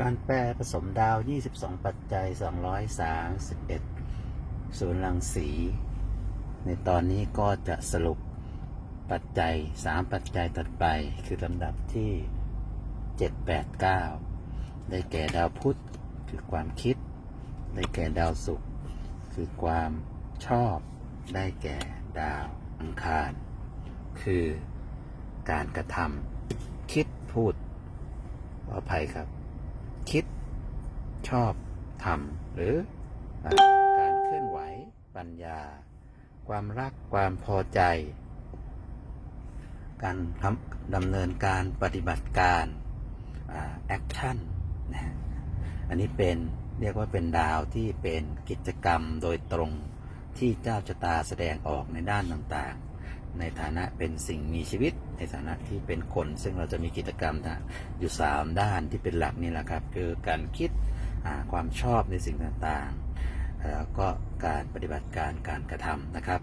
การแปรผสมดาว 22 ปัจจัย 231 ศูนย์รังสี ในตอนนี้ก็จะสรุปปัจจัย 3 ปัจจัยถัดไป คือลำดับที่ 7 8 9 ได้แก่ดาวพุธคือความคิด ได้แก่ดาวศุกร์คือความชอบ ได้แก่ดาวอังคาร คือการกระทำคิดพูดขออภัยครับ คิด ชอบทำหรืออการเคลื่อนไหว ปัญญา ความรักความพอใจ การทำดำเนินการปฏิบัติการแอคชั่นนะฮะอันนี้เป็นเรียกว่าเป็นดาวที่เป็นกิจกรรมโดยตรงที่เจ้าชะตาแสดงออกในด้านต่างๆ ในฐานะเป็นสิ่งมีชีวิต ในฐานะที่เป็นคน ซึ่งเราจะมีกิจกรรมอยู่ 3 ด้านที่เป็นหลักนี่แหละครับคือการคิดความชอบในสิ่งต่างๆ แล้วก็การปฏิบัติการการกระทำนะครับ